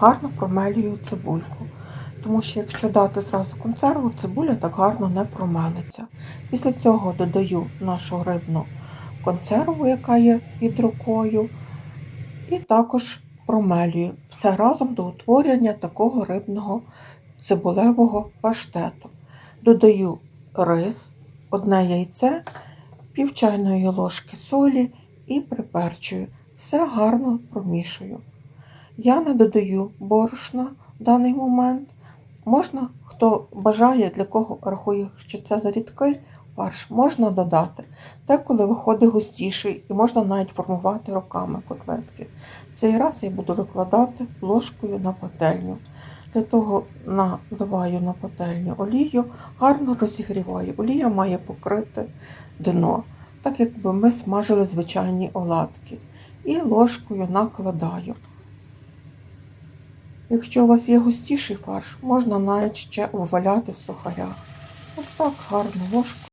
Гарно промелюю цибульку. Тому що якщо дати зразу консерву, цибуля так гарно не промелиться. Після цього додаю нашу рибну консерву, яка є під рукою, і також промелюю все разом до утворення такого рибного цибулевого паштету. Додаю рис, одне яйце, пів чайної ложки солі і приперчую. Все гарно промішую. Я не додаю борошна в даний момент. Можна, хто бажає, для кого рахує, що це за рідкий фарш, можна додати. Деколи виходить густіший і можна навіть формувати руками котлетки. Цей раз я буду викладати ложкою на пательню. Для того наливаю на пательню олію, гарно розігріваю. Олія має покрити дно, так якби ми смажили звичайні оладки. І ложкою накладаю. Якщо у вас є густіший фарш, можна навіть ще обваляти в сухарях. Ось так гарно ложку.